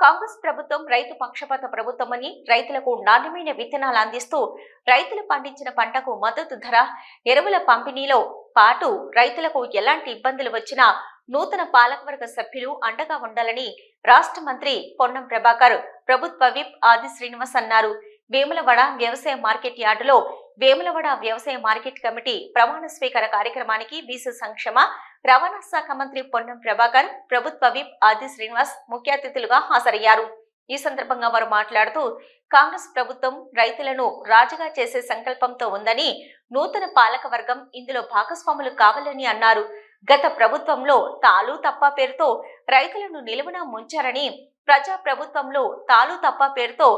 కాంగ్రెస్ ప్రభుత్వం రైతు పక్షపాత ప్రభుత్వమని రైతులకు నాణ్యమైన విత్తనాలు అందిస్తూ రైతులు పండించిన పంటకు మద్దతు ధర ఎరువుల పంపిణీలో పాటు రైతులకు ఎలాంటి ఇబ్బందులు వచ్చినా నూతన పాలకవర్గ సభ్యులు అండగా ఉండాలని రాష్ట్ర మంత్రి పొన్నం ప్రభాకర్ ప్రభుత్వ విప్ ఆది శ్రీనివాస్ అన్నారు. వేములవాడ వ్యవసాయ మార్కెట్ యార్డులో వేములవాడ వ్యవసాయ మార్కెట్ కమిటీ ప్రమాణ స్వీకార కార్యక్రమానికి బీసీ సంక్షేమ రవాణా శాఖ మంత్రి పొన్నం ప్రభాకర్ ప్రభుత్వ విప్ ఆది శ్రీనివాస్ ముఖ్య అతిథులుగా హాజరయ్యారు. ఈ సందర్భంగా వారు మాట్లాడుతూ కాంగ్రెస్ ప్రభుత్వం రైతులను రాజుగా చేసే సంకల్పంతో ఉందని నూతన పాలక వర్గం ఇందులో భాగస్వాములు కావాలని అన్నారు. గత ప్రభుత్వంలో తాలు తప్ప పేరుతో రైతులను నిలువున ముంచారని ప్రజా ప్రభుత్వంలో తాలు తప్ప పేరుతో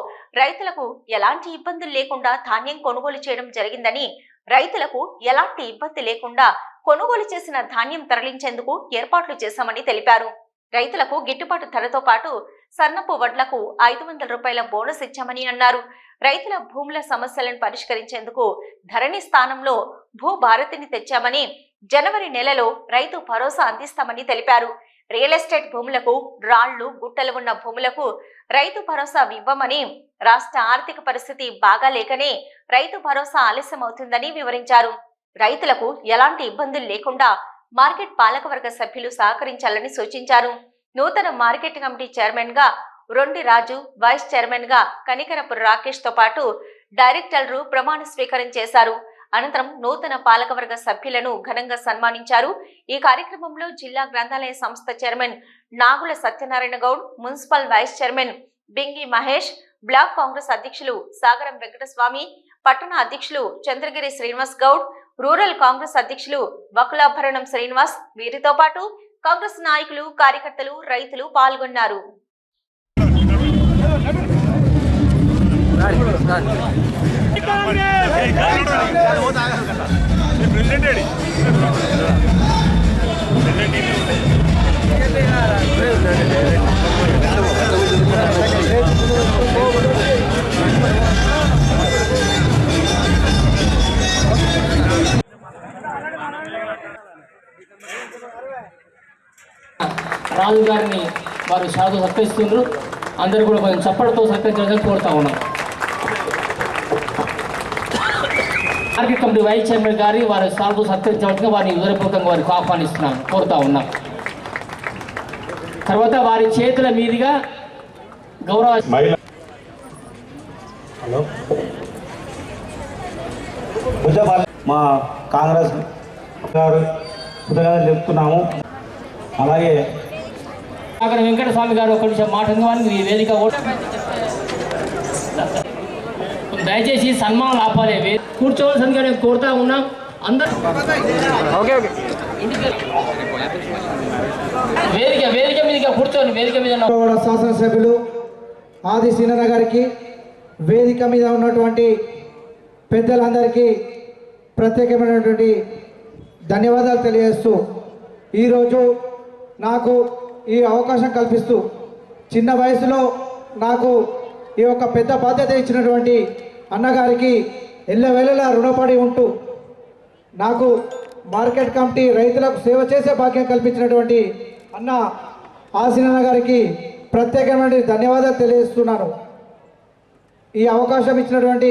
రైతులకు ఎలాంటి ఇబ్బందులు లేకుండా ధాన్యం కొనుగోలు చేయడం జరిగిందని రైతులకు ఎలాంటి ఇబ్బంది లేకుండా కొనుగోలు చేసిన ధాన్యం తరలించేందుకు ఏర్పాట్లు చేశామని తెలిపారు. రైతులకు గిట్టుబాటు ధరతో పాటు సన్నపు వడ్లకు ఐదు వందల రూపాయల బోనస్ ఇచ్చామని అన్నారు. రైతుల భూముల సమస్యలను పరిష్కరించేందుకు ధరణి స్థానంలో భూభారతిని తెచ్చామని జనవరి నెలలో రైతు భరోసా అందిస్తామని తెలిపారు. రియల్ ఎస్టేట్ భూములకు రాళ్ళు గుట్టలు ఉన్న భూములకు రైతు భరోసా ఇవ్వమని రాష్ట్ర ఆర్థిక పరిస్థితి బాగాలేకనే రైతు భరోసా ఆలస్యం అవుతుందని వివరించారు. రైతులకు ఎలాంటి ఇబ్బందులు లేకుండా మార్కెట్ పాలకవర్గ సభ్యులు సహకరించాలని సూచించారు. నూతన మార్కెట్ కమిటీ చైర్మన్గా రొండి రాజు వైస్ చైర్మన్గా కనికరపు రాకేష్తో పాటు డైరెక్టర్లు ప్రమాణ స్వీకారం చేశారు. అనంతరం నూతన పాలకవర్గ సభ్యులను ఘనంగా సన్మానించారు. ఈ కార్యక్రమంలో జిల్లా గ్రంథాలయ సంస్థ chairman Nagula Satyanarayana Goud municipal vice chairman Bingi Mahesh block Congress అధ్యక్షులు సాగరం వెంకటస్వామి పట్టణ అధ్యక్షులు చంద్రగిరి శ్రీనివాస్ గౌడ్ రూరల్ కాంగ్రెస్ అధ్యక్షులు వకులాభరణం శ్రీనివాస్ వీరితో పాటు కాంగ్రెస్ నాయకులు కార్యకర్తలు రైతులు పాల్గొన్నారు. ప్రెసిడెంట్ రాజు గారిని వారు సాధు సత్కరిస్తున్నారు అందరూ కూడా కొంచెం చప్పటితో సత్కరించాలని కోరుతా ఉన్నాం. మార్కెట్ కమిటీ వైస్ చైర్మన్ గారి వారి సాధు సత్కరించవలసిన వారిని హృదయపూర్వకంగా వారికి ఆహ్వానిస్తున్నాం కోరుతా ఉన్నాం. తర్వాత వారి చేతుల మీదుగా గౌరవ మహిళ హలో. భుజబల్ మా కాంగ్రెస్ గారు చెప్తున్నాము. అలాగే అక్కడ వెంకటస్వామి గారు ఒక నిమిషం మాట వారికి ఈ వేదిక ఓట- దయచేసి సన్మానాలు ఆపాలి. వే- కూర్చోవలసిందిగా నేను కోరుతా ఉన్నాం. అందరూ వేదిక వేదిక మీదకి కూర్చోండి. వేదిక మీద శాసనసభ్యులు ఆది సీనన్న గారికి వేదిక మీద ఉన్నటువంటి పెద్దలందరికీ ప్రత్యేకమైనటువంటి ధన్యవాదాలు తెలియజేస్తూ ఈరోజు నాకు ఈ అవకాశం కల్పిస్తూ చిన్న వయసులో నాకు ఈ యొక్క పెద్ద బాధ్యత ఇచ్చినటువంటి అన్నగారికి ఎల్లవేళలా రుణపడి ఉంటూ నాకు మార్కెట్ కమిటీ రైతులకు సేవ చేసే భాగ్యం కల్పించినటువంటి అన్న ఆసినన్న గారికి ప్రత్యేకమైన ధన్యవాదాలు తెలియజేస్తున్నాను. ఈ అవకాశం ఇచ్చినటువంటి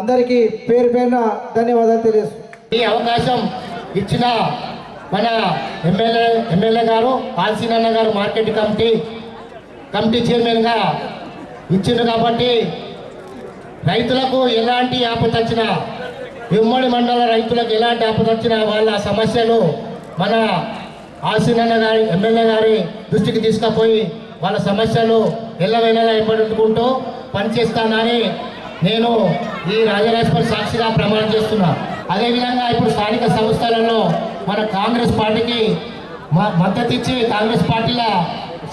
అందరికీ పేరు పేరున ధన్యవాదాలు తెలియజేస్తున్నాను. ఈ అవకాశం ఇచ్చిన మన ఎమ్మెల్యే ఎమ్మెల్యే గారు ఆల్సీనన్న గారు మార్కెట్ కమిటీ కమిటీ చైర్మన్గా ఇచ్చిండు కాబట్టి రైతులకు ఎలాంటి ఆపద వచ్చినా ఉమ్మడి మండల రైతులకు ఎలాంటి ఆపద వచ్చినా వాళ్ళ సమస్యలు మన ఆసీనన్న గారి ఎమ్మెల్యే గారి దృష్టికి తీసుకుపోయి వాళ్ళ సమస్యలు ఎల్లవేళలా ఎప్పటికుంటూ పనిచేస్తానని నేను ఈ రాజరాజేశ్వరి సాక్షిగా ప్రమాణం చేస్తున్నాను అదేవిధంగా ఇప్పుడు స్థానిక సంస్థలలో మన కాంగ్రెస్ పార్టీకి మ- మద్దతు ఇచ్చి కాంగ్రెస్ పార్టీల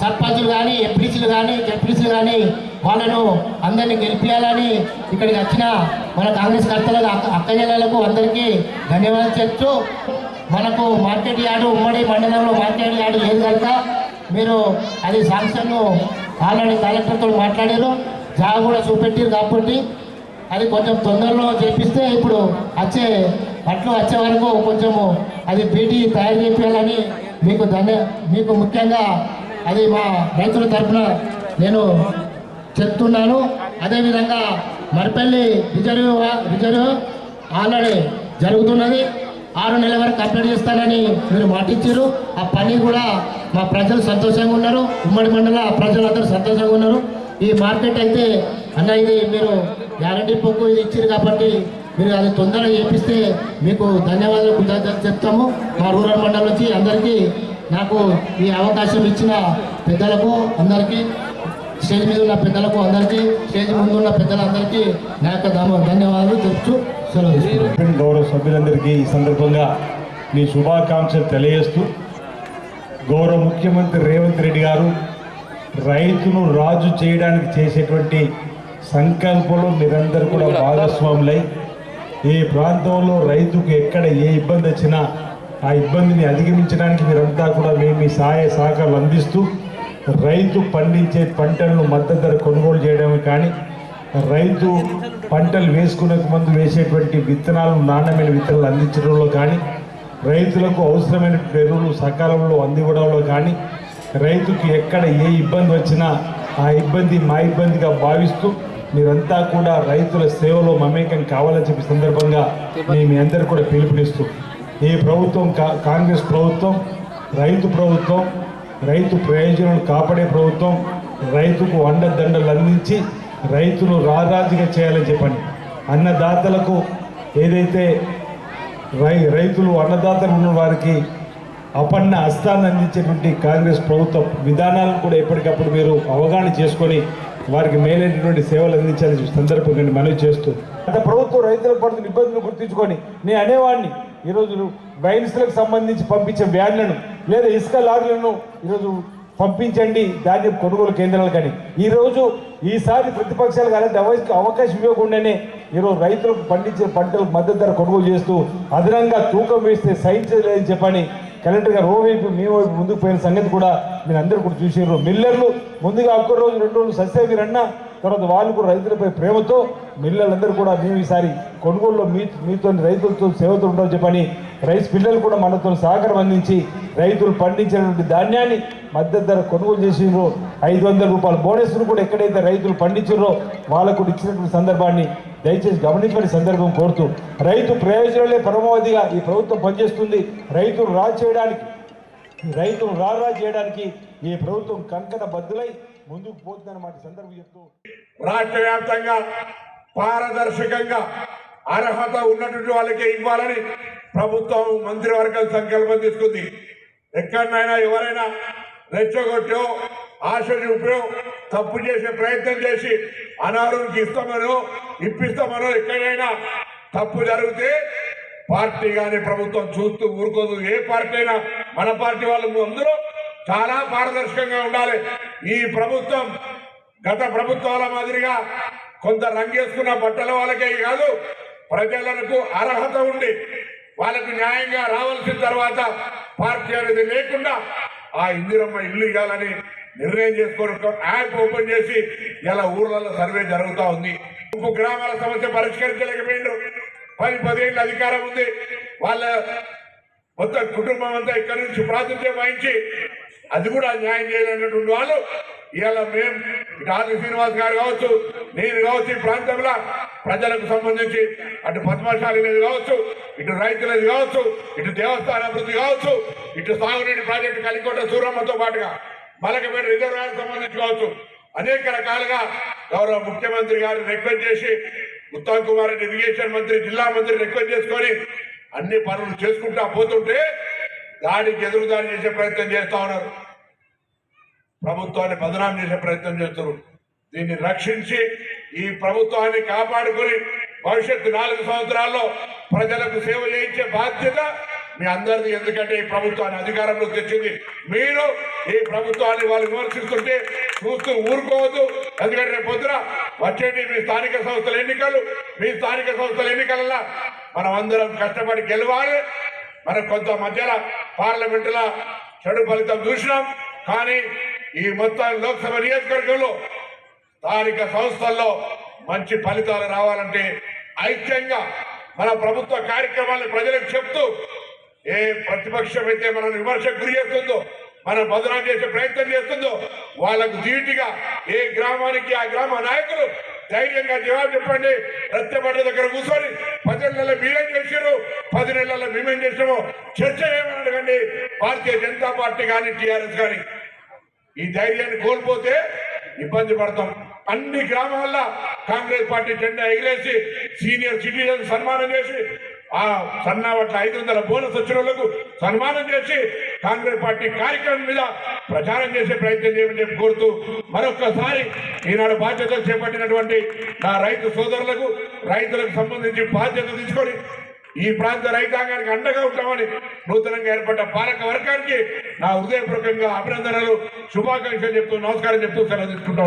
సర్పంచులు కానీ ఎంపీసీలు కానీ జడ్పీసీలు కానీ వాళ్ళను అందరినీ గెలిపించాలని ఇక్కడికి వచ్చిన మన కాంగ్రెస్ కర్తలకు అక్క అక్కజల్లకు అందరికీ ధన్యవాదాలు చెప్తూ మనకు మార్కెట్ యార్డు ఉమ్మడి మండలంలో మార్కెట్ యార్డు లేదు కనుక మీరు అది శాంక్షన్ను ఆల్రెడీ కలెక్టర్తో మాట్లాడారు. జాగా కూడా చూపెట్టారు కాబట్టి అది కొంచెం తొందరలో చేపిస్తే ఇప్పుడు వచ్చే అట్లు వచ్చే వరకు కొంచెము అది పీటీ తయారు చేయాలని మీకు ధన్య మీకు ముఖ్యంగా అది మా రైతుల తరఫున నేను చెప్తున్నాను. అదేవిధంగా మరిపల్లి రిజర్వ్ రిజర్వ్ ఆల్రెడీ జరుగుతున్నది. ఆరు నెలల వరకు కంప్లీట్ చేస్తానని మీరు మాటిచ్చారు. ఆ పని కూడా మా ప్రజలు సంతోషంగా ఉన్నారు. ఉమ్మడి మండల ప్రజలందరూ సంతోషంగా ఉన్నారు. ఈ మార్కెట్ అయితే అన్న ఇది మీరు గ్యారంటీ పొక్కు ఇది ఇచ్చారు కాబట్టి మీరు అది తొందరగా చేపిస్తే మీకు ధన్యవాదాలు కృతజ్ఞతలు చెప్తాము. మా రూరల్ మండలం నుంచి అందరికీ నాకు ఈ అవకాశం ఇచ్చిన పెద్దలకు అందరికీ స్టేజ్ మీద ఉన్న పెద్దలకు అందరికీ స్టేజ్ ముందు ఉన్న పెద్దలందరికీ నా యొక్క ధన్యవాదాలు చెప్తూ సెలవు గౌరవ సభ్యులందరికీ ఈ సందర్భంగా మీ శుభాకాంక్షలు తెలియజేస్తూ గౌరవ ముఖ్యమంత్రి రేవంత్ రెడ్డి గారు రైతును రాజు చేయడానికి చేసేటువంటి సంకల్పంలో మీరందరూ కూడా భాగస్వాములై ఏ ప్రాంతంలో రైతుకు ఎక్కడ ఏ ఇబ్బంది వచ్చినా ఆ ఇబ్బందిని అధిగమించడానికి మీరంతా కూడా మేము మీ సహాయ సహకారాలు అందిస్తూ రైతు పండించే పంటలను మద్దతు ధర కొనుగోలు చేయడమే కానీ రైతు పంటలు వేసుకునే ముందు వేసేటువంటి విత్తనాలు నాణ్యమైన విత్తనాలు అందించడంలో కానీ రైతులకు అవసరమైన ఎరువులు సకాలంలో అందివ్వడంలో కానీ రైతుకి ఎక్కడ ఏ ఇబ్బంది వచ్చినా ఆ ఇబ్బంది మా ఇబ్బందిగా భావిస్తూ మీరంతా కూడా రైతుల సేవలో మమేకం కావాలని చెప్పి సందర్భంగా మేము మీ అందరు కూడా పిలుపునిస్తూ ఈ ప్రభుత్వం కా- కాంగ్రెస్ ప్రభుత్వం రైతు ప్రభుత్వం రైతు ప్రయోజనాలు కాపాడే ప్రభుత్వం రైతుకు అండదండలు అందించి రైతును రారాజుగా చేయాలని చెప్పండి. అన్నదాతలకు ఏదైతే రై రైతులు అన్నదాతలు ఉన్న వారికి అపన్న హస్తాన్ని అందించేటువంటి కాంగ్రెస్ ప్రభుత్వ విధానాలను కూడా ఎప్పటికప్పుడు మీరు అవగాహన చేసుకొని వారికి మేలైనటువంటి సేవలు అందించాలని సందర్భంగా నేను మనవి చేస్తూ గత ప్రభుత్వం రైతులకు పడుతున్న ఇబ్బందులు గుర్తించుకొని నేను అనేవాడిని. ఈరోజు వైన్స్లకు సంబంధించి పంపించే వ్యాన్లను లేదా ఇసుక లారీలను ఈరోజు పంపించండి. ధాన్యం కొనుగోలు కేంద్రాలు కానీ ఈరోజు ఈసారి ప్రతిపక్షాలు అలాంటి అవకాశం ఇవ్వకుండానే ఈరోజు రైతులకు పండించే పంటలకు మద్దతు ధర కొనుగోలు చేస్తూ అదనంగా తూకం వేస్తే సహించలేదని చెప్పని కలెక్టర్ గారు ఓవైపు మీ వైపు ముందుకు పోయిన సంగతి కూడా మీరు అందరూ కూడా చూసారు మిల్లర్లు ముందుగా ఒక్క రోజు రెండు రోజులు సస్య మీరన్నా తర్వాత వాళ్ళు కూడా రైతులపై ప్రేమతో మిల్లర్లందరూ కూడా మేము ఈసారి కొనుగోలులో మీ మీతో రైతులతో సేవతో ఉండవు చెప్పని రైస్ పిల్లలు కూడా మనతో సహకారం అందించి రైతులు పండించినటువంటి ధాన్యాన్ని మద్దతు ధర కొనుగోలు చేసినారో ఐదు వందల రూపాయల బోనస్ను కూడా ఎక్కడైతే రైతులు పండించారో వాళ్ళకు ఇచ్చినటువంటి సందర్భాన్ని దయచేసి గమనించని సందర్భం కోరుతూ రైతు ప్రయోజనాలే పరమావధిగా ఈ ప్రభుత్వం పనిచేస్తుంది. రైతులు రా చేయడానికి రైతును రారా చేయడానికి ఈ ప్రభుత్వం కంకణ బద్దులై ముందుకు పోతుందన్నమాట సందర్భం చెప్తూ. రాష్ట్ర వ్యాప్తంగా పారదర్శకంగా అర్హత ఉన్నటువంటి వాళ్ళకే ఇవ్వాలని ప్రభుత్వం మంత్రివర్గం సంకల్పం తీసుకుంది. ఎక్కడైనా ఎవరైనా రెచ్చగొట్టో ఆశ చూపో తప్పు చేసే ప్రయత్నం చేసి అనారోగ్యం ఇస్తామనో ఇప్పిస్తామనో ఎక్కడైనా తప్పు జరిగితే పార్టీ కానీ ప్రభుత్వం చూస్తూ ఊరుకోదు. ఏ పార్టీ అయినా మన పార్టీ వాళ్ళు అందరూ చాలా పారదర్శకంగా ఉండాలి. ఈ ప్రభుత్వం గత ప్రభుత్వాల మాదిరిగా కొంత రంగేసుకున్న బట్టల వాళ్ళకే కాదు ప్రజలకు అర్హత ఉండి వాళ్ళకు న్యాయంగా రావాల్సిన తర్వాత పార్టీ అనేది లేకుండా ఆ ఇందిరమ్మ ఇల్లు ఇవ్వాలని నిర్ణయం చేసుకోవడం యాప్ ఓపెన్ చేసి ఇలా ఊర్లలో సర్వే జరుగుతూ ఉంది. ఉప్పు గ్రామాల సమస్య పరిష్కరించలేకపోయిండు పది పదేళ్ళ అధికారం ఉంది. వాళ్ళ మొత్తం కుటుంబం అంతా ఇక్కడి నుంచి ప్రాతినిధ్యం వహించి అది కూడా న్యాయం చేయలేనటువంటి వాళ్ళు ఇవాళ మేము ఇటు ఆది శ్రీనివాస్ గారు కావచ్చు నేను కావచ్చు ఈ ప్రాంతంలో ప్రజలకు సంబంధించి అటు పద్మశాలినది కావచ్చు ఇటు రైతులది కావచ్చు ఇటు దేవస్థాన అభివృద్ధి కావచ్చు ఇటు సాగునీటి ప్రాజెక్టు కలికొట్ట సూరమ్మతో పాటుగా మలకపేట రిజర్వాయర్ సంబంధించి కావచ్చు. అనేక రకాలుగా గౌరవ ముఖ్యమంత్రి గారు రిక్వెస్ట్ చేసి ఉత్తమ్ కుమార్ రెడ్డి ఇరిగేషన్ మంత్రి జిల్లా మంత్రి రిక్వెస్ట్ చేసుకొని అన్ని పనులు చేసుకుంటా పోతుంటే దాడికి ఎదురుదాడి చేసే ప్రయత్నం చేస్తా ఉన్నారు. ప్రభుత్వాన్ని బదనాం చేసే ప్రయత్నం చేస్తున్నారు. దీన్ని రక్షించి ఈ ప్రభుత్వాన్ని కాపాడుకొని భవిష్యత్తు నాలుగు సంవత్సరాల్లో ప్రజలకు సేవ చేయించే బాధ్యత మీ అందరిది ఎందుకంటే ఈ ప్రభుత్వాన్ని అధికారంలోకి తెచ్చింది. మీరు ఈ ప్రభుత్వాన్ని వాళ్ళు విమర్శిస్తుంటే చూస్తూ ఊరుకోవద్దు. ఎందుకంటే రేపు పొద్దున వచ్చేటి మీ స్థానిక సంస్థల ఎన్నికలు. మీ స్థానిక సంస్థల ఎన్నికలలో మనం అందరం కష్టపడి గెలవాలి. మనం కొంత మధ్యలో పార్లమెంటులో చెడు ఫలితం చూసినాం. కానీ ఈ మొత్తం లోక్సభ నియోజకవర్గంలో స్థానిక సంస్థల్లో మంచి ఫలితాలు రావాలంటే ఐక్యంగా మన ప్రభుత్వ కార్యక్రమాలను ప్రజలకు చెప్తూ ఏ ప్రతిపక్షం అయితే మనల్ని విమర్శకు గురి చేస్తుందో మనం బదనాం చేసే ప్రయత్నం చేస్తుందో వాళ్ళకు ధీటుగా ఏ గ్రామానికి ఆ గ్రామ నాయకులు ధైర్యంగా జవాబు చెప్పండి. రత్తపడ్డ దగ్గర కూర్చొని పది నెలల మీరేం చేశారు పది నెలల మేమేం చేసాము చర్చ ఏమని అడగండి భారతీయ జనతా పార్టీ కానీ టీఆర్ఎస్ కానీ ఈ ధైర్యాన్ని కోల్పోతే ఇబ్బంది పడతాం. అన్ని గ్రామాల్లో కాంగ్రెస్ పార్టీ జెండా ఎగిరేసి సీనియర్ సిటిజన్ సన్మానం చేసి ఆ సన్నావట్ల ఐదు వందల బోనస్ వచ్చిన సన్మానం చేసి కాంగ్రెస్ పార్టీ కార్యక్రమం మీద ప్రచారం చేసే ప్రయత్నం చేయమని చెప్పి కోరుతూ మరొకసారి ఈనాడు బాధ్యతలు చేపట్టినటువంటి నా రైతు సోదరులకు రైతులకు సంబంధించి బాధ్యత తీసుకొని ఈ ప్రాంత రైతాంగానికి అండగా ఉంటామని నూతనంగా ఏర్పడ్డ పాలక వర్గానికి నా హృదయపూర్వకంగా అభినందనలు శుభాకాంక్షలు చెప్తూ నమస్కారం చెప్తూ సెలవు తీసుకుంటా